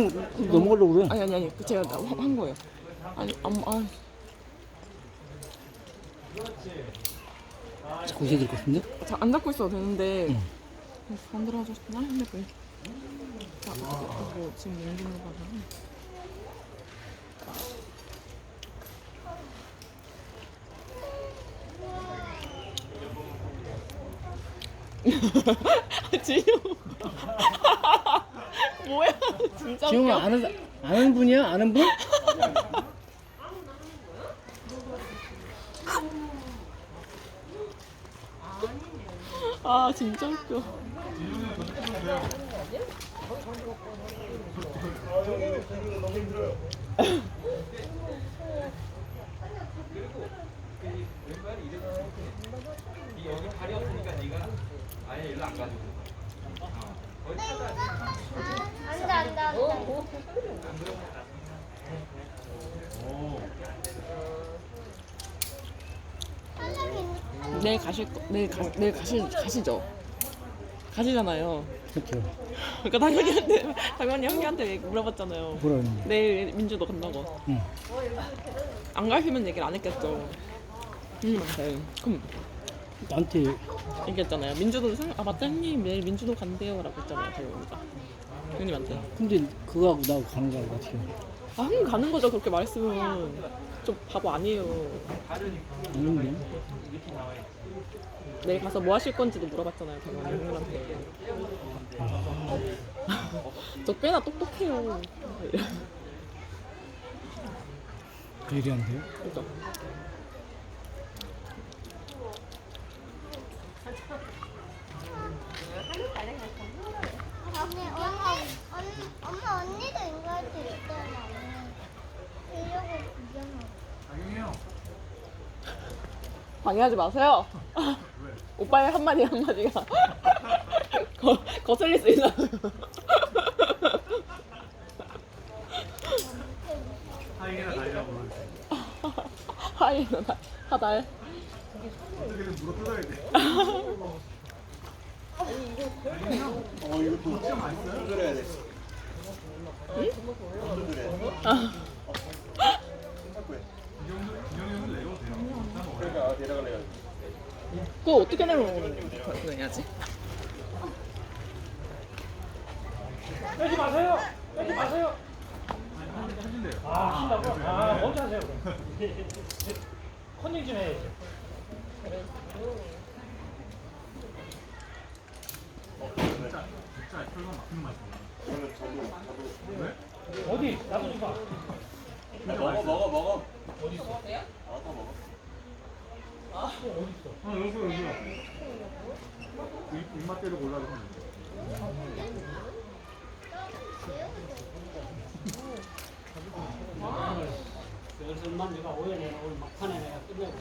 넘어가려고 그래. 아니 아니 아니 그 제가 나- 한- 한 거예요. 아니 아무 아 자꾸 있어야 될것 같은데? 자, 안 잡고 있어도 되는데 응. 안 들어가셨나 했는데 그 자, 뭐 지금 연기를 봐서 지효 뭐야 진짜 웃겨 아는 사- 아는 분이야? 아는 분? 아 진짜 웃겨 안돼 안돼 안돼. 내일 가실 거 내일 가 내일 가시 가시죠 가시잖아요 그렇죠. 그러니까 당연히 한테 당연히 형님한테 물어봤잖아요 그러는데? 내일 민주도 간다고 응. 안 가시면 얘기를 안 했겠죠 형님한테 그럼 나한테 얘기했잖아요. 민주도 생- 아 맞다. 형님 내일 민주도 간대요 라고 했잖아요. 저희가. 형님한테. 근데 그거하고 나하고 가는 어떻게 해? 아 형님 가는 거죠. 그렇게 말씀은 좀 바보 아니에요. 아닌데? 내일 가서 뭐 하실 건지도 물어봤잖아요. 당연히 형님한테. 저 꽤나 똑똑해요. 그안 돼요? 그죠 언니 엄마 언니 엄마 언니도 인가할 수 있잖아. 이러고 구경하고. 방해하지 마세요. 오빠의 한마디 한마디가 거, 거슬릴 수 있어. 하이에나 달이라고 하이는 하달. 어떻게든 물어 뜯어야 돼. 그 거 어떻게 내려오냐지? 빼지 마세요. 빼지 마세요. 아, 하신다고? 아, 먼저 하세요. 그럼. 컨닝 좀 해야죠. 진짜 혈관 막히는 맛이야. 어디? 나도 좀 봐. 먹어 먹어 먹어 어디 있어? 어 여기 여기야. 입- 입맛 대로 골라서 하면 돼. 여기서만 내가 오해 내가 오늘 막판에 내가 끝내고.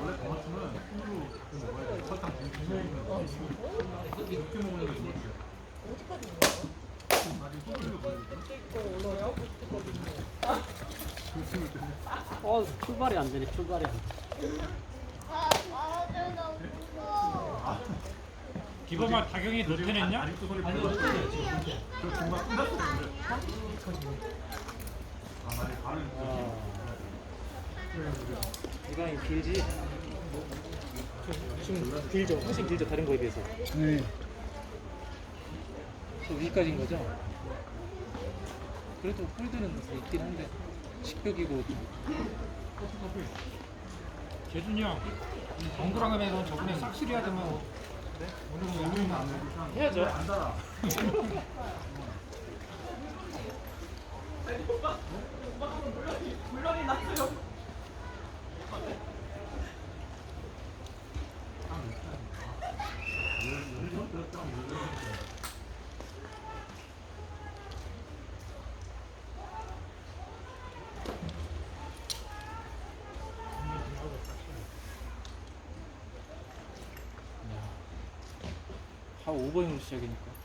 원래 토마토는 소주 그 먹어야 돼. 설탕 김치 먹으면 이렇게 먹는 게. 아직 소주를 먹으니까. 어, 출발이 안 되네. 출발이 안 돼. 기범아 나를 발을 이방이 길지? 좀 길죠? 훨씬 길죠? 다른 거에 비해서. 네. 저 위까지인 거죠? 그래도 홀드는 있긴 한데 식벽이고 재준이 형, 동그라미에서 저번에 싹쓸이 하자면 오늘은 안 돼. 해야죠. 안 달아. 다 오버형으로 시작이니까.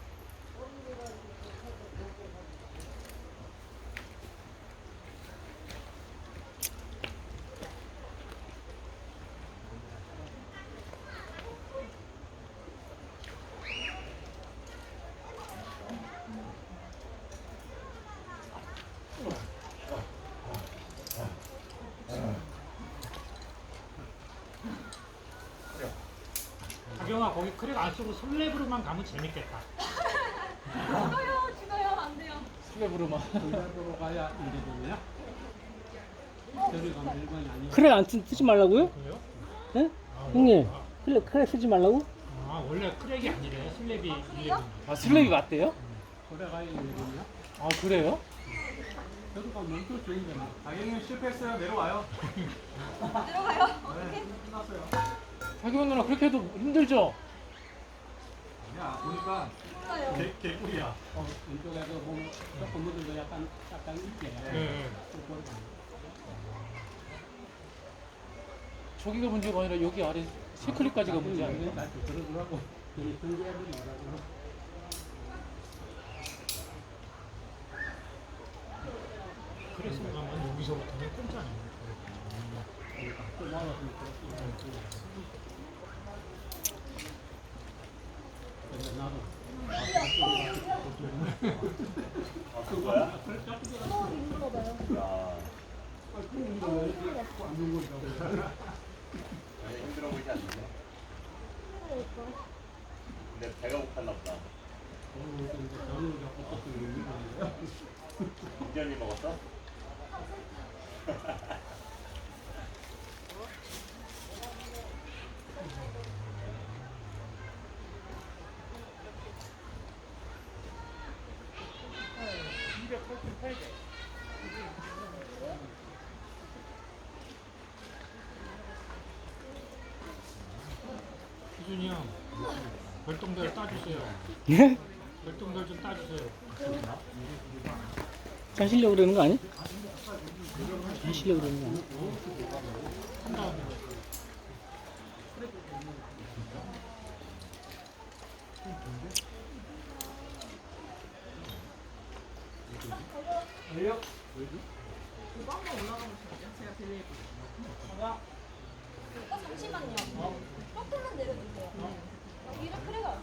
거기 크랙 안 쓰고 슬랩으로만 가면 재밌겠다. 죽어요, 죽어요, 안 돼요. 슬랩으로만. 일반으로 가야 이래되냐? 저기 가면 일반이 아니야. 크랙 안 쓰, 쓰지 말라고요? 그래요? 예? 형님, 크랙, 크랙 쓰지 말라고? 아 원래 크랙이 아니래. 슬랩이 이래되냐. 아, 슬랩이 맞대요? 그래 가야 이래되냐? 아, 그래요? 저기 가면 멈춰 주인잖아. 다행히 실패했어요. 내려와요. 들어가요? 어떻게? 끝났어요. 자기원 누나 그렇게 해도 힘들죠? 야 보니까. 개, 개꿀이야. 어, 왼쪽에서 보면 거 약간 약간 있게. 네. 저기가 문제가 아니라 여기 아래 세 클릭까지가 문제 아니에요? 그러더라고. 이 등재해버리더라고. 그래서 가면 여기서부터는 공짜네. 또 나왔으니까. 근 데 나도 너무 힘들어봐요. 야. 전혀 힘들어 보이지 않는데? 근데 배가 고팠나 보다. 이전이 먹었어? 기준이 형, 별똥별 따주세요. 예? 별똥별 좀 따주세요. 자시려고 그러는 거 아니? 자시려고 그러는 거 아니? 한 다음에. 오빠 잠시만요. 조금만 내려주세요. 위로 크래가